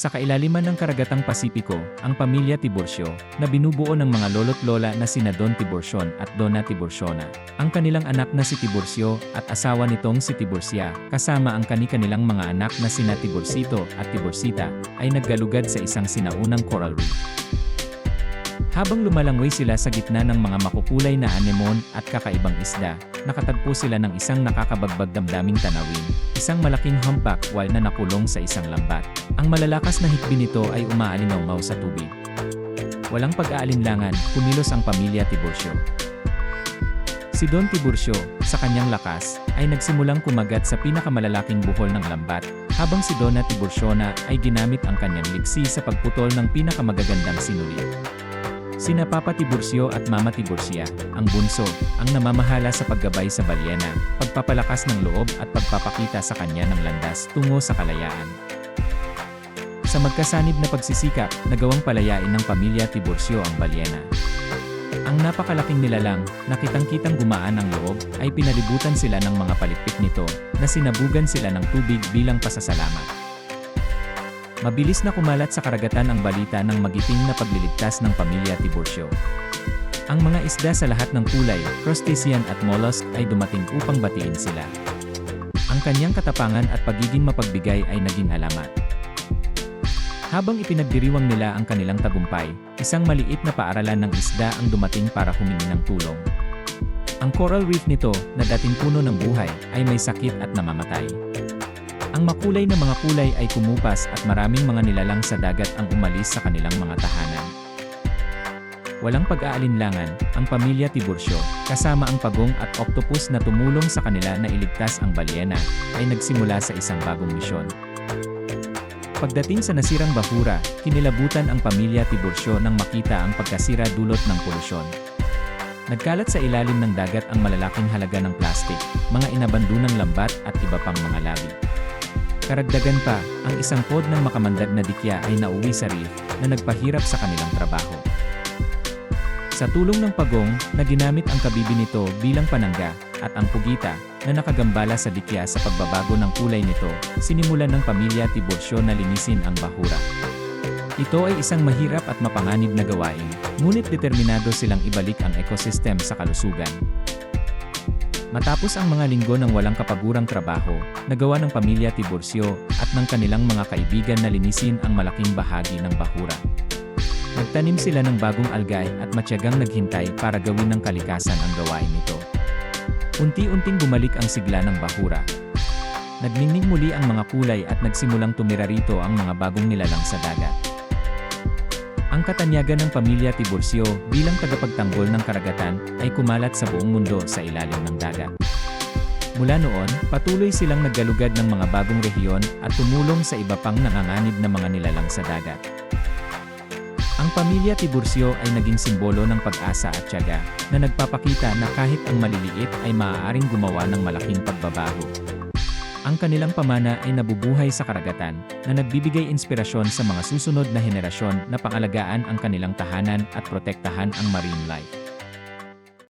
Sa kailaliman ng karagatang Pasipiko, ang pamilya Tiburcio, na binubuo ng mga lolo't lola na sina Don Tiburcion at Donna Tiburciona, ang kanilang anak na si Tiburcio at asawa nitong si Tiburcia, kasama ang kani-kanilang mga anak na sina Tiburcito at Tiburcita, ay naggalugad sa isang sinaunang coral reef. Habang lumalangway sila sa gitna ng mga makukulay na anemon at kakaibang isda, nakatagpo sila ng isang nakakabagbag damdaming tanawin, isang malaking humpback whale na nakulong sa isang lambat. Ang malalakas na hikbi nito ay umaalingaw sa tubig. Walang pag-aalinlangan, kumilos ang pamilya Tiburcio. Si Don Tiburcio, sa kanyang lakas, ay nagsimulang kumagat sa pinakamalalaking buhol ng lambat, habang si Donna Tiburciona ay ginamit ang kanyang ligsi sa pagputol ng pinakamagagandang sinuli. Sina Papa Tiburcio at Mama Tiburcia, ang bunso, ang namamahala sa paggabay sa balyena, pagpapalakas ng loob at pagpapakita sa kanya ng landas tungo sa kalayaan. Sa magkasanib na pagsisikap, nagawang palayain ng pamilya Tiburcio ang balyena. Ang napakalaking nilalang, nakitang-kitang gumaan ang loob, ay pinalibutan sila ng mga palikpik nito, na sinabugan sila ng tubig bilang pasasalamat. Mabilis na kumalat sa karagatan ang balita ng magiting na pagliligtas ng pamilya Tiburcio. Ang mga isda sa lahat ng kulay, crustacean at mollusk ay dumating upang batiin sila. Ang kanyang katapangan at pagiging mapagbigay ay naging alamat. Habang ipinagdiriwang nila ang kanilang tagumpay, isang maliit na paaralan ng isda ang dumating para humingi ng tulong. Ang coral reef nito, na dating puno ng buhay, ay may sakit at namamatay. Ang makulay na mga kulay ay kumupas at maraming mga nilalang sa dagat ang umalis sa kanilang mga tahanan. Walang pag-aalinlangan, ang pamilya Tiburcio, kasama ang pagong at octopus na tumulong sa kanila na iligtas ang balyena, ay nagsimula sa isang bagong misyon. Pagdating sa nasirang bahura, kinilabutan ang pamilya Tiburcio nang makita ang pagkasira dulot ng polusyon. Nagkalat sa ilalim ng dagat ang malalaking halaga ng plastik, mga inabandunang lambat at iba pang mga labi. Karagdagan pa, ang isang pod ng makamandag na dikya ay nauwi sa reef na nagpahirap sa kanilang trabaho. Sa tulong ng pagong, na ginamit ang kabibi nito bilang panangga, at ang pugita, na nakagambala sa dikya sa pagbabago ng kulay nito, sinimulan ng pamilya Tiburcio na linisin ang bahura. Ito ay isang mahirap at mapanganib na gawain, ngunit determinado silang ibalik ang ekosistem sa kalusugan. Matapos ang mga linggo ng walang kapagurang trabaho, nagawa ng pamilya Tiburcio at ng kanilang mga kaibigan na linisin ang malaking bahagi ng bahura. Nagtanim sila ng bagong algay at matyagang naghintay para gawin ng kalikasan ang gawain nito. Unti-unting bumalik ang sigla ng bahura. Nagningning muli ang mga kulay at nagsimulang tumira rito ang mga bagong nilalang sa dagat. Ang katanyagan ng pamilya Tiburcio bilang tagapagtanggol ng karagatan ay kumalat sa buong mundo sa ilalim ng dagat. Mula noon, patuloy silang naggalugad ng mga bagong rehiyon at tumulong sa iba pang nanganganib na mga nilalang sa dagat. Ang pamilya Tiburcio ay naging simbolo ng pag-asa at tiyaga, na nagpapakita na kahit ang maliliit ay maaaring gumawa ng malaking pagbabago. Ang kanilang pamana ay nabubuhay sa karagatan, na nagbibigay inspirasyon sa mga susunod na henerasyon na pangalagaan ang kanilang tahanan at protektahan ang marine life.